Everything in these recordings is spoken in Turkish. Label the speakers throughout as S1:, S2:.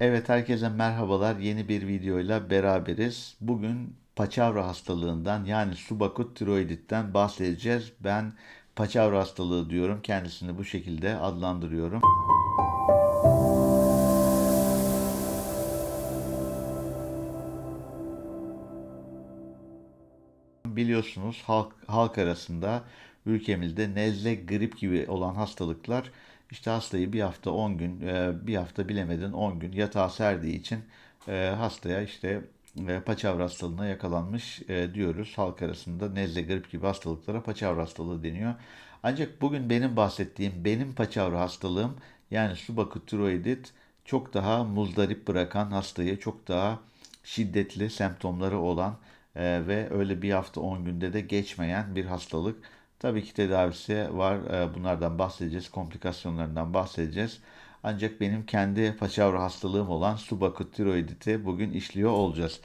S1: Evet herkese merhabalar. Yeni bir videoyla beraberiz. Bugün paçavra hastalığından yani subakut tiroiditten bahsedeceğiz. Ben paçavra hastalığı diyorum. Kendisini bu şekilde adlandırıyorum. Biliyorsunuz halk, halk arasında ülkemizde nezle, grip gibi olan hastalıklar işte hastayı bir hafta 10 gün, e, bir hafta bilemedin 10 gün yatağa serdiği için e, hastaya işte e, paçavra hastalığına yakalanmış diyoruz. Halk arasında nezle, grip gibi hastalıklara paçavra hastalığı deniyor. Ancak bugün benim bahsettiğim benim paçavra hastalığım yani subakut çok daha muzdarip bırakan hastayı çok daha şiddetli semptomları olan ve öyle bir hafta 10 günde de geçmeyen bir hastalık. Tabii ki tedavisi var. E, bunlardan bahsedeceğiz. Komplikasyonlarından bahsedeceğiz. Ancak benim kendi paçavra hastalığım olan subakut tiroiditi bugün işliyor olacağız.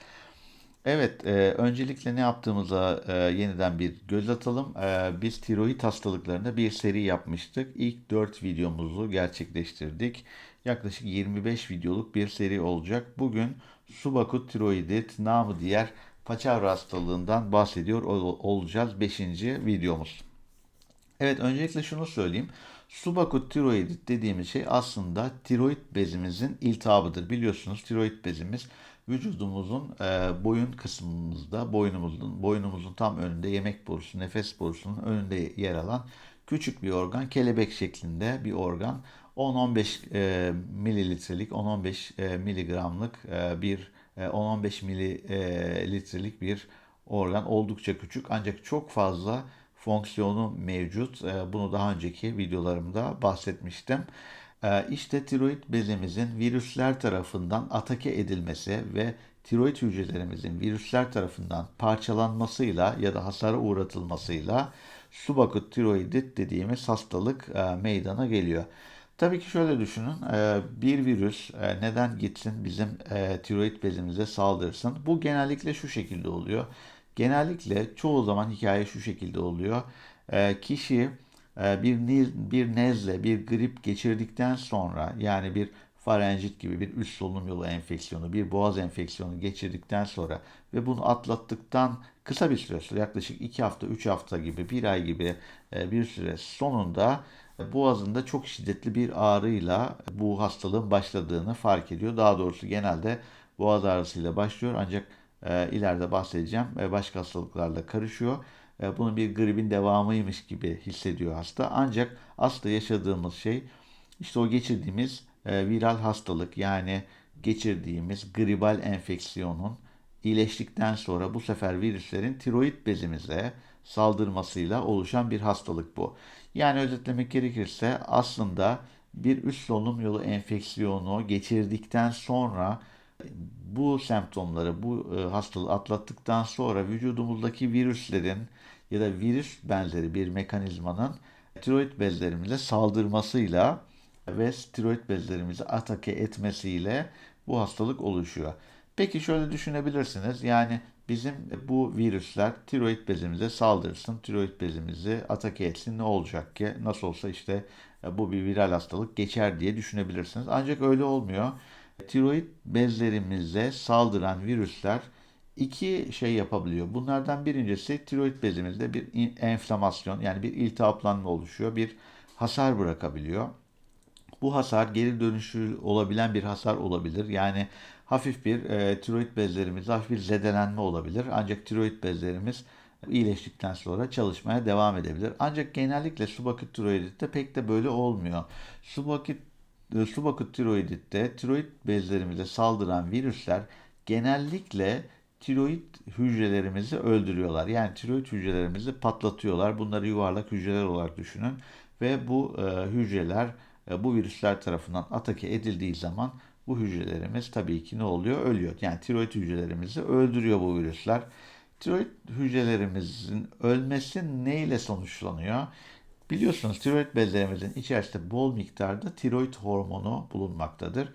S1: Evet, e, öncelikle ne yaptığımıza e, yeniden bir göz atalım. E, biz tiroid hastalıklarında bir seri yapmıştık. İlk 4 videomuzu gerçekleştirdik. Yaklaşık 25 videoluk bir seri olacak. Bugün subakut tiroidit, namı diğer paçavra hastalığından bahsediyor olacağız 5. videomuz. Evet öncelikle şunu söyleyeyim. Subakut tiroidit dediğimiz şey aslında tiroid bezimizin iltihabıdır. Biliyorsunuz tiroid bezimiz vücudumuzun e, boyun kısmımızda, boynumuzun, boynumuzun tam önünde yemek borusu, nefes borusunun önünde yer alan küçük bir organ, kelebek şeklinde bir organ. 10-15 e, mililitrelik, 10-15 e, miligramlık e, bir 10-15 mililitrelik bir organ oldukça küçük ancak çok fazla fonksiyonu mevcut. Bunu daha önceki videolarımda bahsetmiştim. İşte tiroid bezimizin virüsler tarafından atake edilmesi ve tiroid hücrelerimizin virüsler tarafından parçalanmasıyla ya da hasara uğratılmasıyla subakut tiroidit dediğimiz hastalık meydana geliyor. Tabii ki şöyle düşünün. E, bir virüs e, neden gitsin bizim e, tiroid bezimize saldırsın? Bu genellikle şu şekilde oluyor. Genellikle çoğu zaman hikaye şu şekilde oluyor. Kişi bir bir nezle, bir grip geçirdikten sonra yani bir farenjit gibi bir üst solunum yolu enfeksiyonu, bir boğaz enfeksiyonu geçirdikten sonra ve bunu atlattıktan kısa bir süre sonra yaklaşık 2 hafta, 3 hafta gibi, 1 ay gibi bir süre sonunda boğazında çok şiddetli bir ağrıyla bu hastalığın başladığını fark ediyor. Daha doğrusu genelde boğaz ağrısıyla başlıyor ancak e, ileride bahsedeceğim e, başka hastalıklarla karışıyor. E, bunun bir gripin devamıymış gibi hissediyor hasta. Ancak aslında yaşadığımız şey işte o geçirdiğimiz e, viral hastalık yani geçirdiğimiz gribal enfeksiyonun iyileştikten sonra bu sefer virüslerin tiroid bezimize saldırmasıyla oluşan bir hastalık bu. Yani özetlemek gerekirse aslında bir üst solunum yolu enfeksiyonu geçirdikten sonra bu semptomları, bu e, hastalığı atlattıktan sonra vücudumuzdaki virüslerin ya da virüs benzeri bir mekanizmanın tiroid bezlerimize saldırmasıyla ve tiroid bezlerimizi atake etmesiyle bu hastalık oluşuyor. Peki şöyle düşünebilirsiniz. Yani bizim bu virüsler tiroid bezimize saldırsın, tiroid bezimizi atake etsin ne olacak ki? Nasıl olsa işte e, bu bir viral hastalık geçer diye düşünebilirsiniz. Ancak öyle olmuyor. Tiroid bezlerimize saldıran virüsler iki şey yapabiliyor. Bunlardan birincisi tiroid bezimizde bir enflamasyon yani bir iltihaplanma oluşuyor. Bir hasar bırakabiliyor. Bu hasar geri dönüşü olabilen bir hasar olabilir. Yani hafif bir e, tiroid bezlerimizde hafif bir zedelenme olabilir. Ancak tiroid bezlerimiz iyileştikten sonra çalışmaya devam edebilir. Ancak genellikle subakut tiroiditte pek de böyle olmuyor. Subakut e, subakut tiroiditte tiroid bezlerimize saldıran virüsler genellikle tiroid hücrelerimizi öldürüyorlar. Yani tiroid hücrelerimizi patlatıyorlar. Bunları yuvarlak hücreler olarak düşünün ve bu e, hücreler e, bu virüsler tarafından atake edildiği zaman bu hücrelerimiz tabii ki ne oluyor? Ölüyor. Yani tiroid hücrelerimizi öldürüyor bu virüsler. Tiroid hücrelerimizin ölmesi neyle sonuçlanıyor? Biliyorsunuz tiroid bezlerimizin içerisinde bol miktarda tiroid hormonu bulunmaktadır.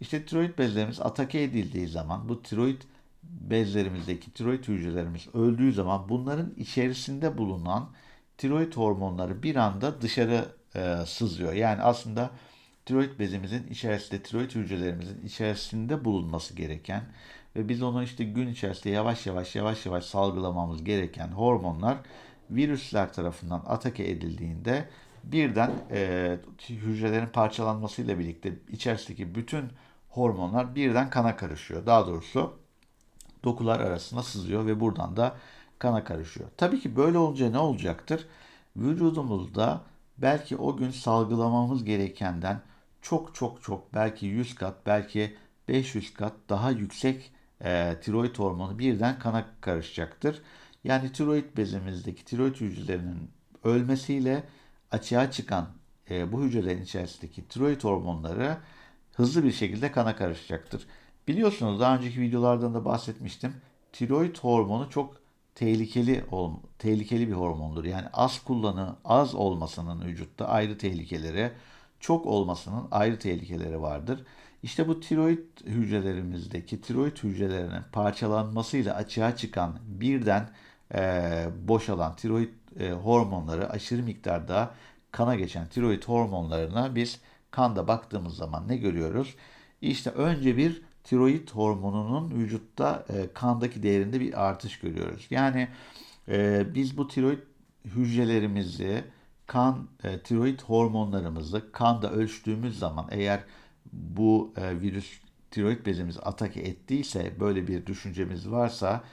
S1: İşte tiroid bezlerimiz atake edildiği zaman bu tiroid bezlerimizdeki tiroid hücrelerimiz öldüğü zaman bunların içerisinde bulunan tiroid hormonları bir anda dışarı e, sızıyor. Yani aslında tiroid bezimizin içerisinde, tiroid hücrelerimizin içerisinde bulunması gereken ve biz onu işte gün içerisinde yavaş yavaş yavaş yavaş salgılamamız gereken hormonlar virüsler tarafından atake edildiğinde birden e, hücrelerin parçalanmasıyla birlikte içerisindeki bütün hormonlar birden kana karışıyor. Daha doğrusu dokular arasında sızıyor ve buradan da kana karışıyor. Tabii ki böyle olunca ne olacaktır? Vücudumuzda belki o gün salgılamamız gerekenden çok çok çok belki 100 kat belki 500 kat daha yüksek e, tiroid hormonu birden kana karışacaktır. Yani tiroid bezimizdeki tiroid hücrelerinin ölmesiyle açığa çıkan e, bu hücrelerin içerisindeki tiroid hormonları hızlı bir şekilde kana karışacaktır. Biliyorsunuz daha önceki videolardan da bahsetmiştim. Tiroid hormonu çok tehlikeli tehlikeli bir hormondur. Yani az kullanı, az olmasının vücutta ayrı tehlikeleri, çok olmasının ayrı tehlikeleri vardır. İşte bu tiroid hücrelerimizdeki tiroid hücrelerinin parçalanmasıyla açığa çıkan birden boşalan tiroid e, hormonları aşırı miktarda kana geçen tiroid hormonlarına biz kanda baktığımız zaman ne görüyoruz? İşte önce bir tiroid hormonunun vücutta e, kandaki değerinde bir artış görüyoruz. Yani e, biz bu tiroid hücrelerimizi kan e, tiroid hormonlarımızı kanda ölçtüğümüz zaman eğer bu e, virüs tiroid bezimizi atak ettiyse böyle bir düşüncemiz varsa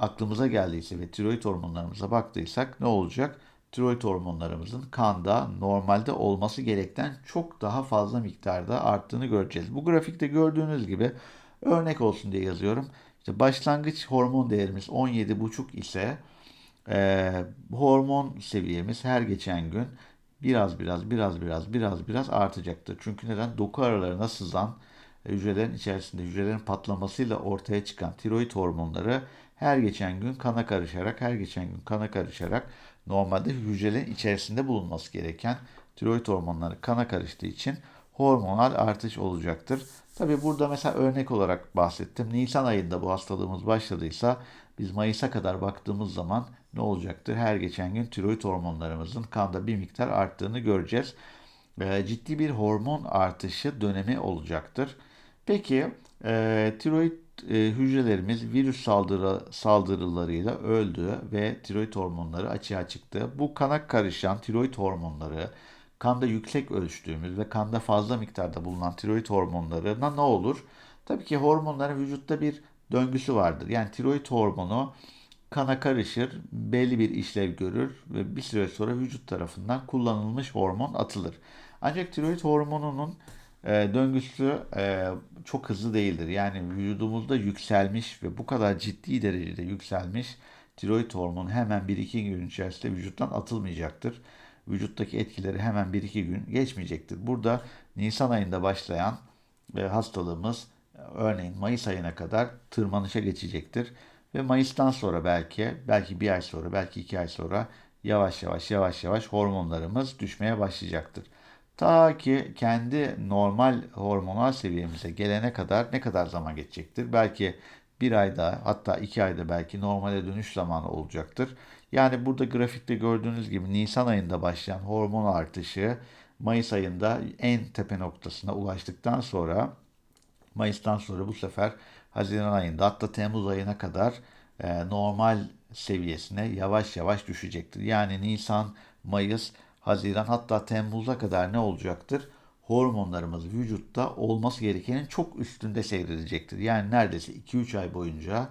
S1: aklımıza geldiyse ve tiroid hormonlarımıza baktıysak ne olacak? Tiroid hormonlarımızın kanda normalde olması gerekten çok daha fazla miktarda arttığını göreceğiz. Bu grafikte gördüğünüz gibi örnek olsun diye yazıyorum. İşte başlangıç hormon değerimiz 17,5 ise e, hormon seviyemiz her geçen gün biraz biraz biraz biraz biraz biraz artacaktır. Çünkü neden? Doku aralarına sızan hücrelerin içerisinde hücrelerin patlamasıyla ortaya çıkan tiroid hormonları her geçen gün kana karışarak, her geçen gün kana karışarak normalde hücrelerin içerisinde bulunması gereken tiroid hormonları kana karıştığı için hormonal artış olacaktır. Tabi burada mesela örnek olarak bahsettim. Nisan ayında bu hastalığımız başladıysa biz Mayıs'a kadar baktığımız zaman ne olacaktır? Her geçen gün tiroid hormonlarımızın kanda bir miktar arttığını göreceğiz. E, ciddi bir hormon artışı dönemi olacaktır. Peki e, tiroid e, hücrelerimiz virüs saldırı, saldırılarıyla öldü ve tiroid hormonları açığa çıktı. Bu kana karışan tiroid hormonları kanda yüksek ölçtüğümüz ve kanda fazla miktarda bulunan tiroid hormonlarına ne olur? Tabii ki hormonların vücutta bir döngüsü vardır. Yani tiroid hormonu kana karışır, belli bir işlev görür ve bir süre sonra vücut tarafından kullanılmış hormon atılır. Ancak tiroid hormonunun e, döngüsü e, çok hızlı değildir. Yani vücudumuzda yükselmiş ve bu kadar ciddi derecede yükselmiş tiroid hormonu hemen 1-2 gün içerisinde vücuttan atılmayacaktır. Vücuttaki etkileri hemen 1-2 gün geçmeyecektir. Burada Nisan ayında başlayan e, hastalığımız örneğin Mayıs ayına kadar tırmanışa geçecektir. Ve Mayıs'tan sonra belki, belki bir ay sonra, belki iki ay sonra yavaş yavaş yavaş yavaş hormonlarımız düşmeye başlayacaktır. Ta ki kendi normal hormonal seviyemize gelene kadar ne kadar zaman geçecektir? Belki bir ayda hatta iki ayda belki normale dönüş zamanı olacaktır. Yani burada grafikte gördüğünüz gibi Nisan ayında başlayan hormon artışı Mayıs ayında en tepe noktasına ulaştıktan sonra Mayıs'tan sonra bu sefer Haziran ayında hatta Temmuz ayına kadar e, normal seviyesine yavaş yavaş düşecektir. Yani Nisan, Mayıs, Haziran hatta Temmuz'a kadar ne olacaktır? Hormonlarımız vücutta olması gerekenin çok üstünde seyredecektir. Yani neredeyse 2-3 ay boyunca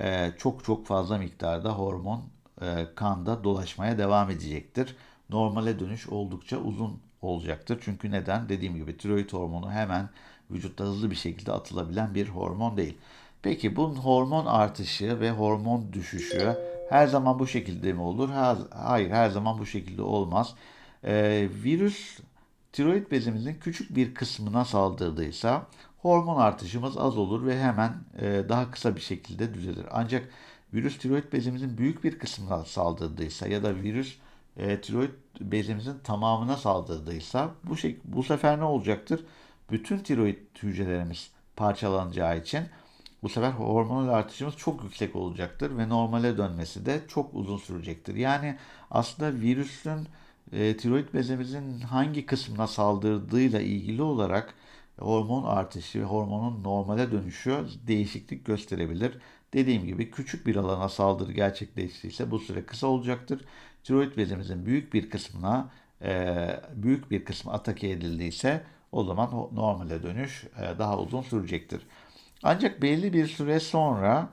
S1: e, çok çok fazla miktarda hormon e, kanda dolaşmaya devam edecektir. Normale dönüş oldukça uzun olacaktır. Çünkü neden? Dediğim gibi tiroid hormonu hemen vücutta hızlı bir şekilde atılabilen bir hormon değil. Peki bunun hormon artışı ve hormon düşüşü her zaman bu şekilde mi olur? Hayır her zaman bu şekilde olmaz. Ee, virüs tiroid bezimizin küçük bir kısmına saldırdıysa hormon artışımız az olur ve hemen e, daha kısa bir şekilde düzelir. Ancak virüs tiroid bezimizin büyük bir kısmına saldırdıysa ya da virüs e, tiroid bezimizin tamamına saldırdıysa bu şey bu sefer ne olacaktır? Bütün tiroid hücrelerimiz parçalanacağı için bu sefer hormonal artışımız çok yüksek olacaktır ve normale dönmesi de çok uzun sürecektir. Yani aslında virüsün e, tiroid bezemizin hangi kısmına saldırdığıyla ilgili olarak hormon artışı ve hormonun normale dönüşü değişiklik gösterebilir. Dediğim gibi küçük bir alana saldırı gerçekleştiyse bu süre kısa olacaktır. Tiroid bezemizin büyük bir kısmına e, büyük bir kısmı atake edildiyse o zaman normale dönüş e, daha uzun sürecektir. Ancak belli bir süre sonra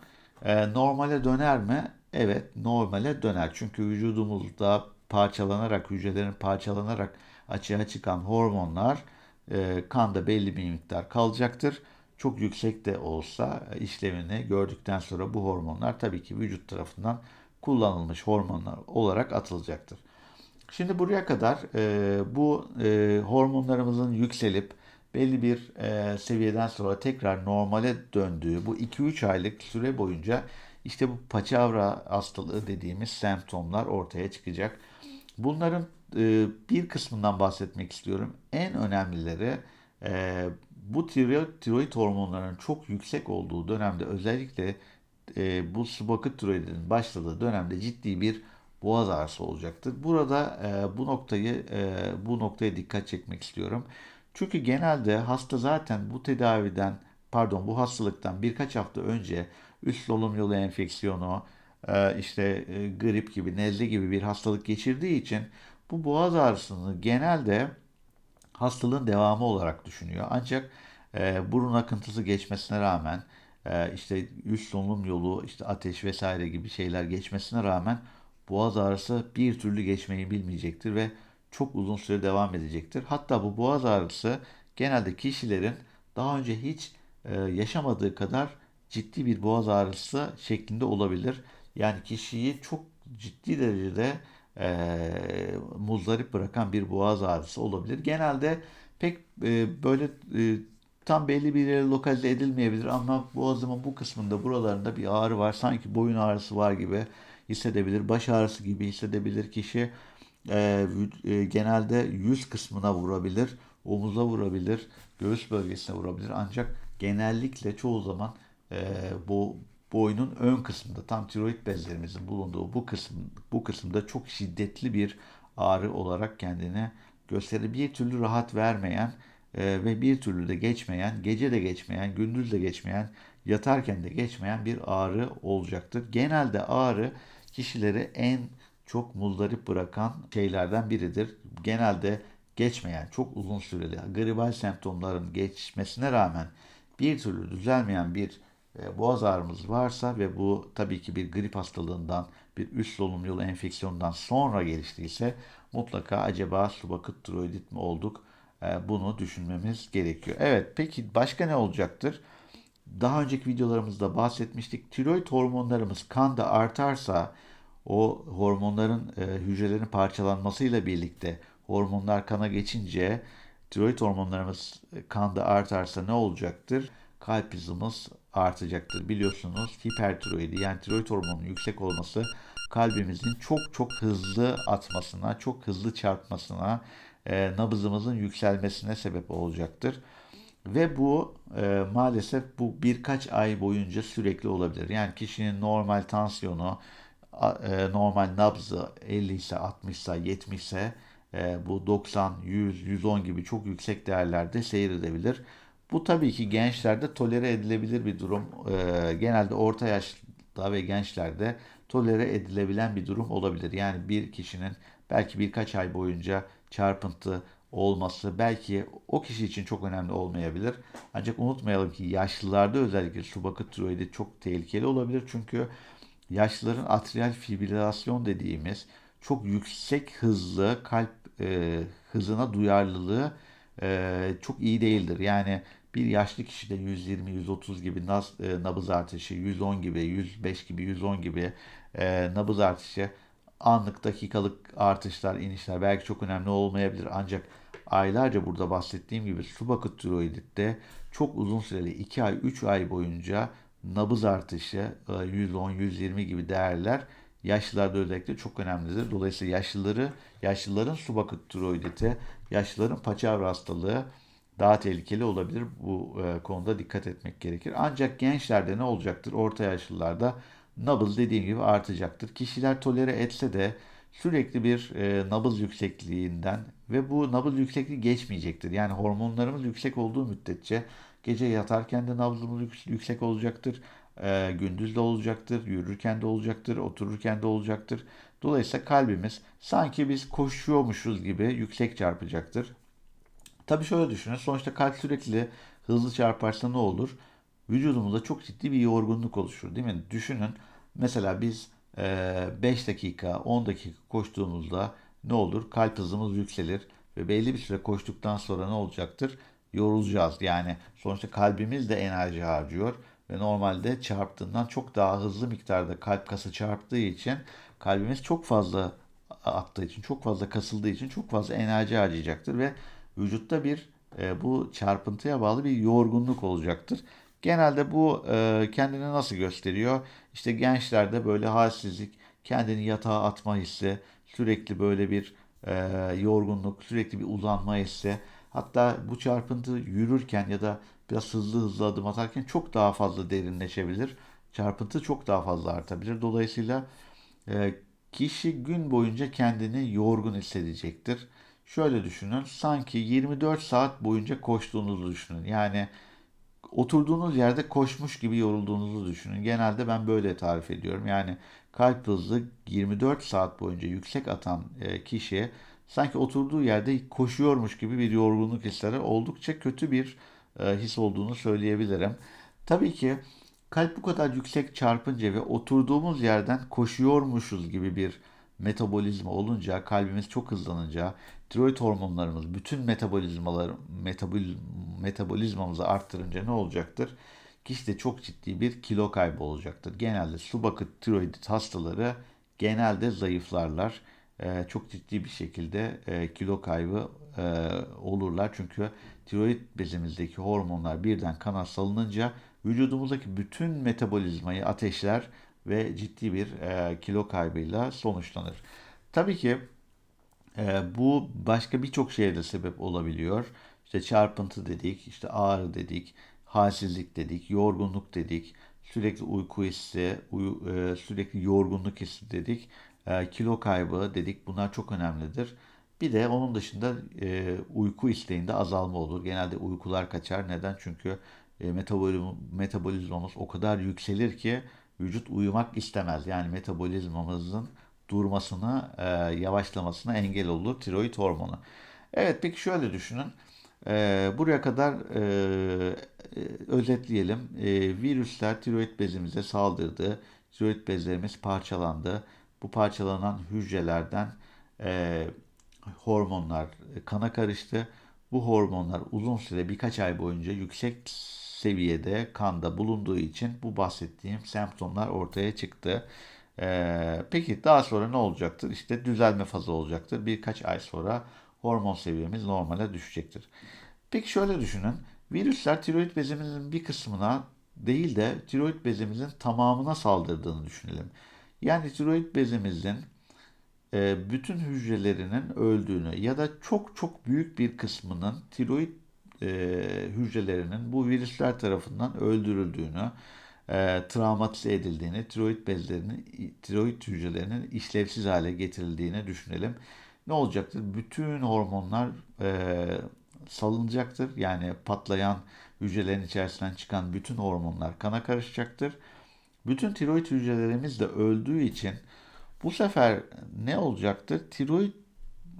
S1: e, normale döner mi? Evet normale döner. Çünkü vücudumuzda parçalanarak, hücrelerin parçalanarak açığa çıkan hormonlar e, kanda belli bir miktar kalacaktır. Çok yüksek de olsa işlevini gördükten sonra bu hormonlar tabii ki vücut tarafından kullanılmış hormonlar olarak atılacaktır. Şimdi buraya kadar e, bu e, hormonlarımızın yükselip belli bir e, seviyeden sonra tekrar normale döndüğü bu 2-3 aylık süre boyunca işte bu paçavra hastalığı dediğimiz semptomlar ortaya çıkacak. Bunların e, bir kısmından bahsetmek istiyorum. En önemlileri e, bu tiroid, tiroid hormonlarının çok yüksek olduğu dönemde özellikle e, bu subakıt tiroidinin başladığı dönemde ciddi bir boğaz ağrısı olacaktır. Burada e, bu noktayı e, bu noktaya dikkat çekmek istiyorum. Çünkü genelde hasta zaten bu tedaviden pardon bu hastalıktan birkaç hafta önce üst solunum yolu enfeksiyonu, işte e, grip gibi, nezle gibi bir hastalık geçirdiği için bu boğaz ağrısını genelde hastalığın devamı olarak düşünüyor. Ancak e, burun akıntısı geçmesine rağmen işte üst solunum yolu, işte ateş vesaire gibi şeyler geçmesine rağmen boğaz ağrısı bir türlü geçmeyi bilmeyecektir ve çok uzun süre devam edecektir. Hatta bu boğaz ağrısı genelde kişilerin daha önce hiç yaşamadığı kadar ciddi bir boğaz ağrısı şeklinde olabilir. Yani kişiyi çok ciddi derecede e, muzdarip bırakan bir boğaz ağrısı olabilir. Genelde pek e, böyle e, tam belli bir yere lokalize edilmeyebilir ama boğazımın bu kısmında buralarında bir ağrı var. Sanki boyun ağrısı var gibi hissedebilir. Baş ağrısı gibi hissedebilir kişi. E, e, genelde yüz kısmına vurabilir, omuza vurabilir, göğüs bölgesine vurabilir. Ancak genellikle çoğu zaman e, bu boynun ön kısmında tam tiroid bezlerimizin bulunduğu bu kısım bu kısımda çok şiddetli bir ağrı olarak kendini gösterir. Bir türlü rahat vermeyen e, ve bir türlü de geçmeyen, gece de geçmeyen, gündüz de geçmeyen, yatarken de geçmeyen bir ağrı olacaktır. Genelde ağrı kişileri en çok muzdarip bırakan şeylerden biridir. Genelde geçmeyen, çok uzun süreli gribal semptomların geçmesine rağmen bir türlü düzelmeyen bir boğaz ağrımız varsa ve bu tabii ki bir grip hastalığından, bir üst solunum yolu enfeksiyonundan sonra geliştiyse mutlaka acaba subakıt tiroidit mi olduk e, bunu düşünmemiz gerekiyor. Evet peki başka ne olacaktır? Daha önceki videolarımızda bahsetmiştik. Tiroid hormonlarımız kanda artarsa o hormonların e, hücrelerin parçalanmasıyla birlikte hormonlar kana geçince tiroid hormonlarımız kanda artarsa ne olacaktır? Kalp hızımız artacaktır. Biliyorsunuz hipertiroidi yani tiroid hormonunun yüksek olması kalbimizin çok çok hızlı atmasına, çok hızlı çarpmasına, e, nabızımızın yükselmesine sebep olacaktır. Ve bu e, maalesef bu birkaç ay boyunca sürekli olabilir. Yani kişinin normal tansiyonu, e, normal nabzı 50 ise, 60 ise, 70 ise e, bu 90, 100, 110 gibi çok yüksek değerlerde seyredebilir. Bu tabii ki gençlerde tolere edilebilir bir durum. E, genelde orta yaşta ve gençlerde tolere edilebilen bir durum olabilir. Yani bir kişinin belki birkaç ay boyunca çarpıntı olması belki o kişi için çok önemli olmayabilir. Ancak unutmayalım ki yaşlılarda özellikle subakıt tiroidi çok tehlikeli olabilir. Çünkü yaşlıların atrial fibrilasyon dediğimiz çok yüksek hızlı kalp e, hızına duyarlılığı e, çok iyi değildir. Yani bir yaşlı kişide 120-130 gibi naz, e, nabız artışı, 110 gibi, 105 gibi, 110 gibi e, nabız artışı, anlık dakikalık artışlar, inişler belki çok önemli olmayabilir. Ancak aylarca burada bahsettiğim gibi subakut tiroiditte çok uzun süreli 2 ay, 3 ay boyunca nabız artışı, 110-120 e, gibi değerler yaşlılarda özellikle çok önemlidir. Dolayısıyla yaşlıları, yaşlıların subakut tiroiditi, yaşlıların paçavra hastalığı, daha tehlikeli olabilir. Bu e, konuda dikkat etmek gerekir. Ancak gençlerde ne olacaktır? Orta yaşlılarda nabız dediğim gibi artacaktır. Kişiler tolere etse de sürekli bir e, nabız yüksekliğinden ve bu nabız yüksekliği geçmeyecektir. Yani hormonlarımız yüksek olduğu müddetçe gece yatarken de nabzımız yük- yüksek olacaktır. E, gündüz de olacaktır, yürürken de olacaktır, otururken de olacaktır. Dolayısıyla kalbimiz sanki biz koşuyormuşuz gibi yüksek çarpacaktır. Tabii şöyle düşünün. Sonuçta kalp sürekli hızlı çarparsa ne olur? Vücudumuzda çok ciddi bir yorgunluk oluşur, değil mi? Düşünün. Mesela biz eee, 5 dakika, 10 dakika koştuğumuzda ne olur? Kalp hızımız yükselir ve belli bir süre koştuktan sonra ne olacaktır? Yorulacağız. Yani sonuçta kalbimiz de enerji harcıyor ve normalde çarptığından çok daha hızlı miktarda kalp kası çarptığı için kalbimiz çok fazla attığı için, çok fazla kasıldığı için çok fazla enerji harcayacaktır ve vücutta bir e, bu çarpıntıya bağlı bir yorgunluk olacaktır. Genelde bu e, kendini nasıl gösteriyor? İşte gençlerde böyle halsizlik, kendini yatağa atma hissi, sürekli böyle bir e, yorgunluk, sürekli bir uzanma hissi. Hatta bu çarpıntı yürürken ya da biraz hızlı hızlı adım atarken çok daha fazla derinleşebilir. Çarpıntı çok daha fazla artabilir. Dolayısıyla e, kişi gün boyunca kendini yorgun hissedecektir. Şöyle düşünün, sanki 24 saat boyunca koştuğunuzu düşünün. Yani oturduğunuz yerde koşmuş gibi yorulduğunuzu düşünün. Genelde ben böyle tarif ediyorum. Yani kalp hızı 24 saat boyunca yüksek atan e, kişi sanki oturduğu yerde koşuyormuş gibi bir yorgunluk hisseder. Oldukça kötü bir e, his olduğunu söyleyebilirim. Tabii ki kalp bu kadar yüksek çarpınca ve oturduğumuz yerden koşuyormuşuz gibi bir metabolizma olunca, kalbimiz çok hızlanınca, tiroid hormonlarımız bütün metabolizmalar metabol, metabolizmamızı arttırınca ne olacaktır? Kişide çok ciddi bir kilo kaybı olacaktır. Genelde subakıt tiroid hastaları genelde zayıflarlar. Ee, çok ciddi bir şekilde e, kilo kaybı e, olurlar. Çünkü tiroid bezimizdeki hormonlar birden kana salınınca vücudumuzdaki bütün metabolizmayı ateşler ve ciddi bir e, kilo kaybıyla sonuçlanır. Tabii ki ee, bu başka birçok şeye de sebep olabiliyor. İşte çarpıntı dedik, işte ağrı dedik, halsizlik dedik, yorgunluk dedik, sürekli uyku hissi, uyu- e, sürekli yorgunluk hissi dedik, e, kilo kaybı dedik. Bunlar çok önemlidir. Bir de onun dışında e, uyku isteğinde azalma olur. Genelde uykular kaçar. Neden? Çünkü e, metabolizm, metabolizmamız o kadar yükselir ki vücut uyumak istemez. Yani metabolizmamızın durmasına, e, yavaşlamasına engel olur tiroid hormonu. Evet, peki şöyle düşünün. E, buraya kadar e, e, özetleyelim. E, virüsler tiroid bezimize saldırdı. Tiroid bezlerimiz parçalandı. Bu parçalanan hücrelerden e, hormonlar kana karıştı. Bu hormonlar uzun süre birkaç ay boyunca yüksek seviyede kanda bulunduğu için bu bahsettiğim semptomlar ortaya çıktı. Ee, peki daha sonra ne olacaktır? İşte düzelme fazı olacaktır. Birkaç ay sonra hormon seviyemiz normale düşecektir. Peki şöyle düşünün. Virüsler tiroid bezimizin bir kısmına değil de tiroid bezimizin tamamına saldırdığını düşünelim. Yani tiroid bezimizin e, bütün hücrelerinin öldüğünü ya da çok çok büyük bir kısmının tiroid e, hücrelerinin bu virüsler tarafından öldürüldüğünü, e, travmatize edildiğini, tiroid bezlerinin, tiroid hücrelerinin işlevsiz hale getirildiğini düşünelim. Ne olacaktır? Bütün hormonlar e, salınacaktır. Yani patlayan hücrelerin içerisinden çıkan bütün hormonlar kana karışacaktır. Bütün tiroid hücrelerimiz de öldüğü için bu sefer ne olacaktır? Tiroid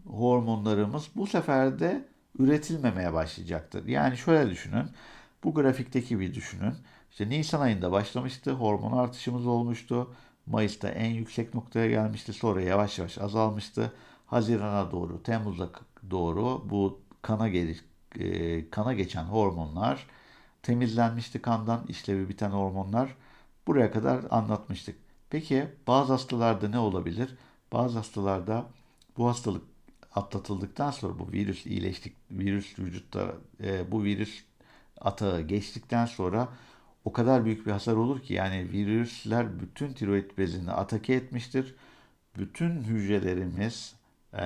S1: hormonlarımız bu sefer de üretilmemeye başlayacaktır. Yani şöyle düşünün. Bu grafikteki bir düşünün. İşte Nisan ayında başlamıştı. Hormon artışımız olmuştu. Mayıs'ta en yüksek noktaya gelmişti. Sonra yavaş yavaş azalmıştı. Haziran'a doğru, Temmuz'a doğru bu kana geliş, e, kana geçen hormonlar temizlenmişti kandan işlevi biten hormonlar. Buraya kadar anlatmıştık. Peki bazı hastalarda ne olabilir? Bazı hastalarda bu hastalık atlatıldıktan sonra bu virüs iyileştik, virüs vücutta e, bu virüs atağı geçtikten sonra o kadar büyük bir hasar olur ki yani virüsler bütün tiroid bezini atake etmiştir. Bütün hücrelerimiz e,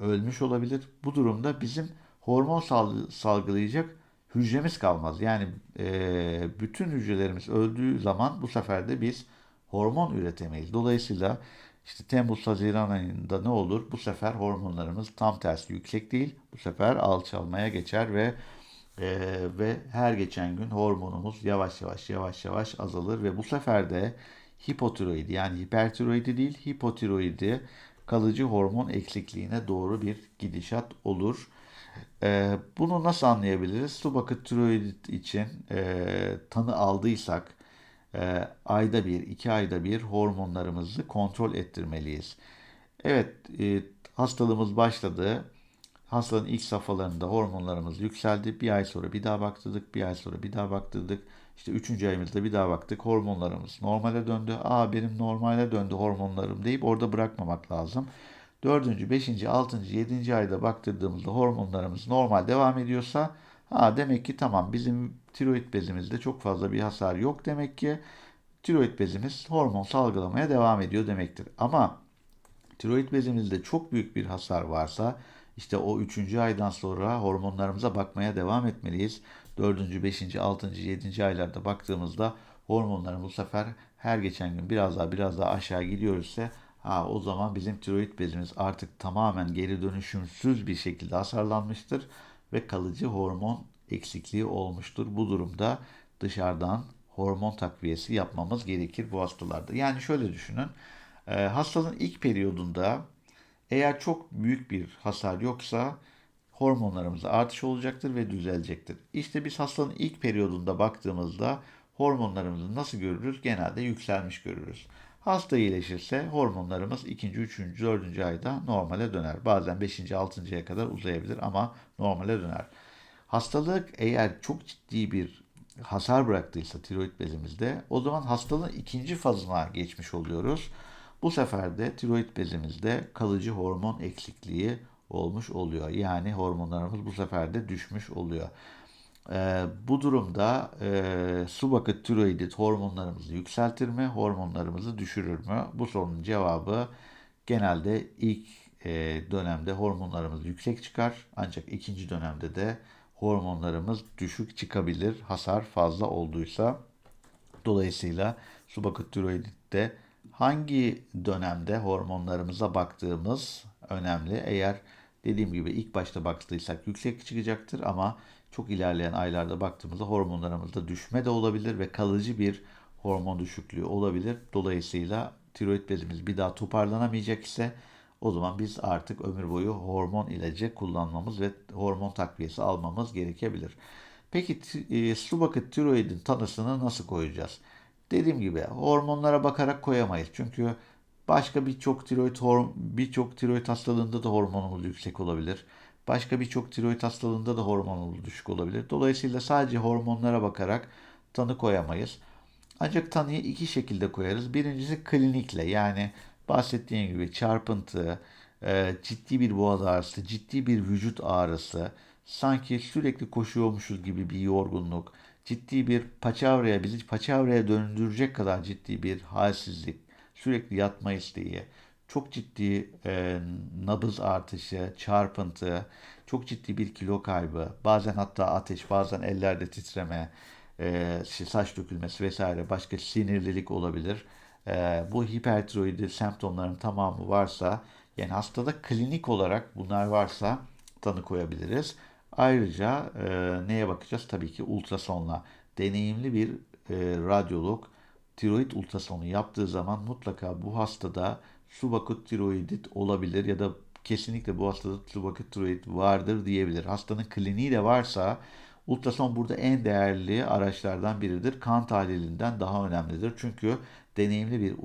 S1: ölmüş olabilir. Bu durumda bizim hormon sal- salgılayacak hücremiz kalmaz. Yani e, bütün hücrelerimiz öldüğü zaman bu sefer de biz hormon üretemeyiz. Dolayısıyla İşte Temmuz-Haziran ayında ne olur? Bu sefer hormonlarımız tam tersi yüksek değil. Bu sefer alçalmaya geçer ve e, ve her geçen gün hormonumuz yavaş yavaş yavaş yavaş azalır ve bu sefer de hipotiroidi yani hipertiroidi değil hipotiroidi kalıcı hormon eksikliğine doğru bir gidişat olur. Ee, bunu nasıl anlayabiliriz? Subakut tiroid için e, tanı aldıysak e, ayda bir, iki ayda bir hormonlarımızı kontrol ettirmeliyiz. Evet, e, hastalığımız başladı. Hastalığın ilk safhalarında hormonlarımız yükseldi. Bir ay sonra bir daha baktırdık, bir ay sonra bir daha baktırdık. İşte üçüncü ayımızda bir daha baktık. Hormonlarımız normale döndü. Aa benim normale döndü hormonlarım deyip orada bırakmamak lazım. Dördüncü, beşinci, altıncı, yedinci ayda baktırdığımızda hormonlarımız normal devam ediyorsa ha demek ki tamam bizim tiroid bezimizde çok fazla bir hasar yok demek ki tiroid bezimiz hormon salgılamaya devam ediyor demektir. Ama tiroid bezimizde çok büyük bir hasar varsa işte o üçüncü aydan sonra hormonlarımıza bakmaya devam etmeliyiz. Dördüncü, beşinci, altıncı, yedinci aylarda baktığımızda hormonların bu sefer her geçen gün biraz daha biraz daha aşağı gidiyor ise ha, o zaman bizim tiroid bezimiz artık tamamen geri dönüşümsüz bir şekilde hasarlanmıştır ve kalıcı hormon eksikliği olmuştur. Bu durumda dışarıdan hormon takviyesi yapmamız gerekir bu hastalarda. Yani şöyle düşünün. E, hastalığın ilk periyodunda eğer çok büyük bir hasar yoksa hormonlarımızda artış olacaktır ve düzelecektir. İşte biz hastalığın ilk periyodunda baktığımızda hormonlarımızı nasıl görürüz? Genelde yükselmiş görürüz. Hasta iyileşirse hormonlarımız 2. 3. 4. ayda normale döner. Bazen 5. 6. aya kadar uzayabilir ama normale döner. Hastalık eğer çok ciddi bir hasar bıraktıysa tiroid bezimizde o zaman hastalığın ikinci fazına geçmiş oluyoruz. Bu sefer de tiroid bezimizde kalıcı hormon eksikliği olmuş oluyor. Yani hormonlarımız bu sefer de düşmüş oluyor. Ee, bu durumda e, subakıt tiroidit hormonlarımızı yükseltir mi, hormonlarımızı düşürür mü? Bu sorunun cevabı genelde ilk e, dönemde hormonlarımız yüksek çıkar. Ancak ikinci dönemde de hormonlarımız düşük çıkabilir hasar fazla olduysa. Dolayısıyla subakut tiroiditte hangi dönemde hormonlarımıza baktığımız önemli. Eğer dediğim gibi ilk başta baktıysak yüksek çıkacaktır ama çok ilerleyen aylarda baktığımızda hormonlarımızda düşme de olabilir ve kalıcı bir hormon düşüklüğü olabilir. Dolayısıyla tiroid bezimiz bir daha toparlanamayacak ise o zaman biz artık ömür boyu hormon ilacı kullanmamız ve hormon takviyesi almamız gerekebilir. Peki e, su bakıt tiroidin tanısını nasıl koyacağız? Dediğim gibi hormonlara bakarak koyamayız. Çünkü başka birçok tiroid birçok tiroid hastalığında da hormonumuz yüksek olabilir. Başka birçok tiroid hastalığında da hormonumuz düşük olabilir. Dolayısıyla sadece hormonlara bakarak tanı koyamayız. Ancak tanıyı iki şekilde koyarız. Birincisi klinikle yani bahsettiğim gibi çarpıntı, e, ciddi bir boğaz ağrısı, ciddi bir vücut ağrısı, sanki sürekli koşuyormuşuz gibi bir yorgunluk, ciddi bir paçavraya, bizi paçavraya döndürecek kadar ciddi bir halsizlik, sürekli yatma isteği, çok ciddi e, nabız artışı, çarpıntı, çok ciddi bir kilo kaybı, bazen hatta ateş, bazen ellerde titreme, e, saç dökülmesi vesaire başka sinirlilik olabilir. E, bu hipertiroidi semptomların tamamı varsa yani hastada klinik olarak bunlar varsa tanı koyabiliriz. Ayrıca e, neye bakacağız? Tabii ki ultrasonla. Deneyimli bir e, radyolog tiroid ultrasonu yaptığı zaman mutlaka bu hastada subakut tiroidit olabilir ya da kesinlikle bu hastada subakut tiroid vardır diyebilir. Hastanın kliniği de varsa ultrason burada en değerli araçlardan biridir. Kan tahlilinden daha önemlidir. Çünkü deneyimli bir e,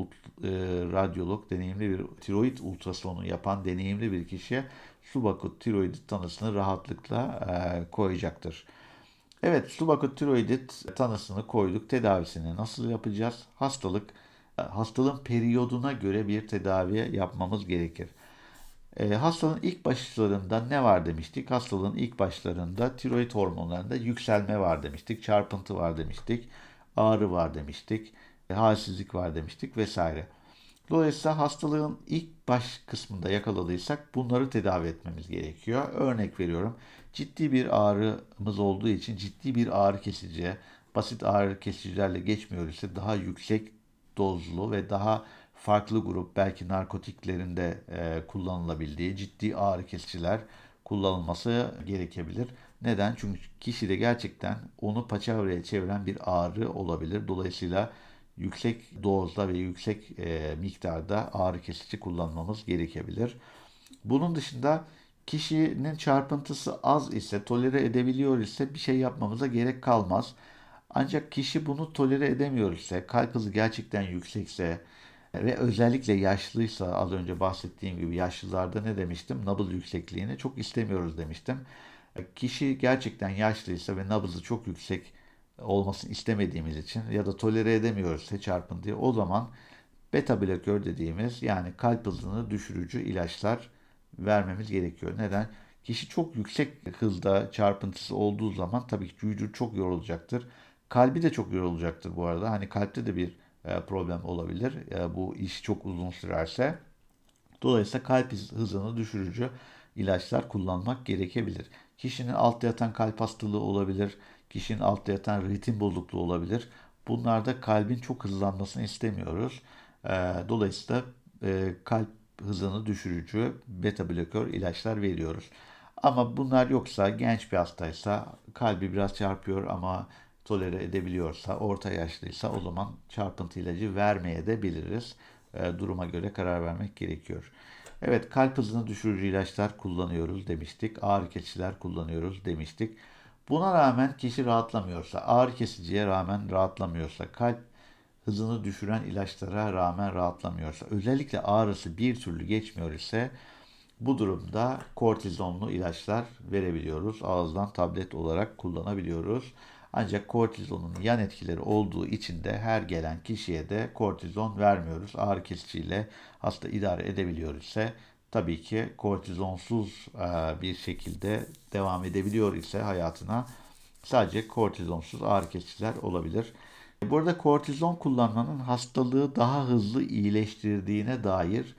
S1: radyolog, deneyimli bir tiroid ultrasonu yapan deneyimli bir kişi subakut tiroidit tanısını rahatlıkla e, koyacaktır. Evet, subakut tiroidit tanısını koyduk. Tedavisini nasıl yapacağız? Hastalık, hastalığın periyoduna göre bir tedavi yapmamız gerekir. E, hastalığın ilk başlarında ne var demiştik? Hastalığın ilk başlarında tiroid hormonlarında yükselme var demiştik, çarpıntı var demiştik, ağrı var demiştik, e, halsizlik var demiştik vesaire. Dolayısıyla hastalığın ilk baş kısmında yakaladıysak bunları tedavi etmemiz gerekiyor. Örnek veriyorum. Ciddi bir ağrımız olduğu için ciddi bir ağrı kesici, basit ağrı kesicilerle geçmiyor ise daha yüksek dozlu ve daha farklı grup belki narkotiklerinde e, kullanılabildiği ciddi ağrı kesiciler kullanılması gerekebilir. Neden? Çünkü kişide gerçekten onu paçavraya çeviren bir ağrı olabilir. Dolayısıyla yüksek dozda ve yüksek e, miktarda ağrı kesici kullanmamız gerekebilir. Bunun dışında kişinin çarpıntısı az ise, tolere edebiliyor ise bir şey yapmamıza gerek kalmaz. Ancak kişi bunu tolere edemiyor ise, kalp hızı gerçekten yüksekse ve özellikle yaşlıysa az önce bahsettiğim gibi yaşlılarda ne demiştim? Nabız yüksekliğini çok istemiyoruz demiştim. Kişi gerçekten yaşlıysa ve nabızı çok yüksek olmasını istemediğimiz için ya da tolere edemiyorsa çarpıntıyı o zaman beta blokör dediğimiz yani kalp hızını düşürücü ilaçlar vermemiz gerekiyor. Neden? Kişi çok yüksek hızda çarpıntısı olduğu zaman tabii ki vücut çok yorulacaktır. Kalbi de çok yorulacaktır bu arada. Hani kalpte de bir e, problem olabilir. E, bu iş çok uzun sürerse. Dolayısıyla kalp hızını düşürücü ilaçlar kullanmak gerekebilir. Kişinin altta yatan kalp hastalığı olabilir. Kişinin altta yatan ritim bozukluğu olabilir. Bunlarda kalbin çok hızlanmasını istemiyoruz. E, dolayısıyla kalp hızını düşürücü beta blokör ilaçlar veriyoruz. Ama bunlar yoksa genç bir hastaysa kalbi biraz çarpıyor ama tolere edebiliyorsa, orta yaşlıysa o zaman çarpıntı ilacı vermeye de biliriz. E, duruma göre karar vermek gerekiyor. Evet kalp hızını düşürücü ilaçlar kullanıyoruz demiştik. Ağrı kesiciler kullanıyoruz demiştik. Buna rağmen kişi rahatlamıyorsa, ağrı kesiciye rağmen rahatlamıyorsa, kalp hızını düşüren ilaçlara rağmen rahatlamıyorsa, özellikle ağrısı bir türlü geçmiyor ise bu durumda kortizonlu ilaçlar verebiliyoruz. Ağızdan tablet olarak kullanabiliyoruz. Ancak kortizonun yan etkileri olduğu için de her gelen kişiye de kortizon vermiyoruz. Ağrı kesiciyle hasta idare edebiliyor ise tabii ki kortizonsuz e, bir şekilde devam edebiliyor ise hayatına sadece kortizonsuz ağrı kesiciler olabilir. Burada kortizon kullanmanın hastalığı daha hızlı iyileştirdiğine dair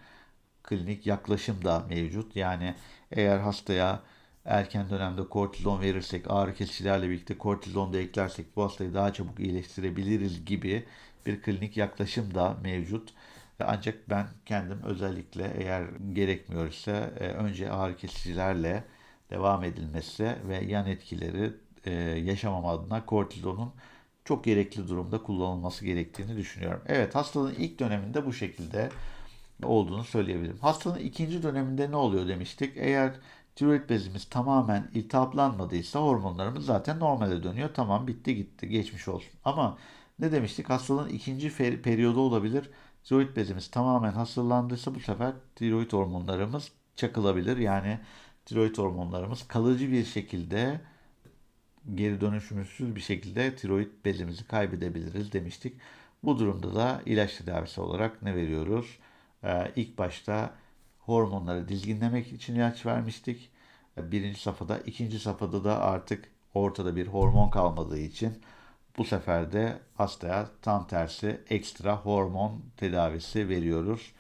S1: klinik yaklaşım da mevcut. Yani eğer hastaya erken dönemde kortizon verirsek, ağrı kesicilerle birlikte kortizon da eklersek bu hastayı daha çabuk iyileştirebiliriz gibi bir klinik yaklaşım da mevcut. Ancak ben kendim özellikle eğer gerekmiyorsa e, önce ağrı kesicilerle devam edilmesi ve yan etkileri e, yaşamam adına kortizonun çok gerekli durumda kullanılması gerektiğini düşünüyorum. Evet hastalığın ilk döneminde bu şekilde olduğunu söyleyebilirim. Hastalığın ikinci döneminde ne oluyor demiştik. Eğer tiroid bezimiz tamamen iltihaplanmadıysa hormonlarımız zaten normale dönüyor. Tamam bitti gitti geçmiş olsun. Ama ne demiştik? Hastalığın ikinci periyodu olabilir. Tiroid bezimiz tamamen hastalandıysa bu sefer tiroid hormonlarımız çakılabilir. Yani tiroid hormonlarımız kalıcı bir şekilde geri dönüşümsüz bir şekilde tiroid bezimizi kaybedebiliriz demiştik. Bu durumda da ilaç tedavisi olarak ne veriyoruz? Ee, ilk başta hormonları dizginlemek için ilaç vermiştik. Birinci safhada, ikinci safhada da artık ortada bir hormon kalmadığı için bu sefer de hastaya tam tersi ekstra hormon tedavisi veriyoruz.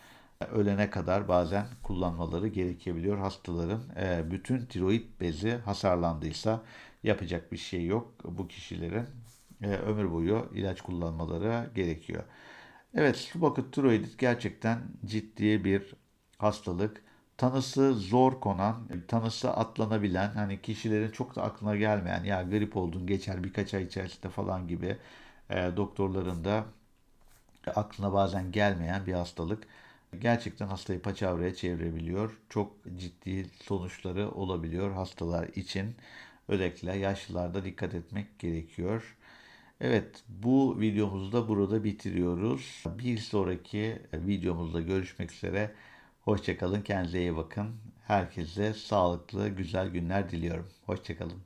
S1: Ölene kadar bazen kullanmaları gerekebiliyor hastaların. Ee, bütün tiroid bezi hasarlandıysa yapacak bir şey yok. Bu kişilerin e, ömür boyu ilaç kullanmaları gerekiyor. Evet, subakut tiroidit gerçekten ciddi bir hastalık. Tanısı zor konan, tanısı atlanabilen, hani kişilerin çok da aklına gelmeyen, ya grip oldun geçer birkaç ay içerisinde falan gibi e, doktorların da aklına bazen gelmeyen bir hastalık. Gerçekten hastayı paçavraya çevirebiliyor. Çok ciddi sonuçları olabiliyor hastalar için. Özellikle yaşlılarda dikkat etmek gerekiyor. Evet bu videomuzu da burada bitiriyoruz. Bir sonraki videomuzda görüşmek üzere. Hoşçakalın, kendinize iyi bakın. Herkese sağlıklı, güzel günler diliyorum. Hoşçakalın.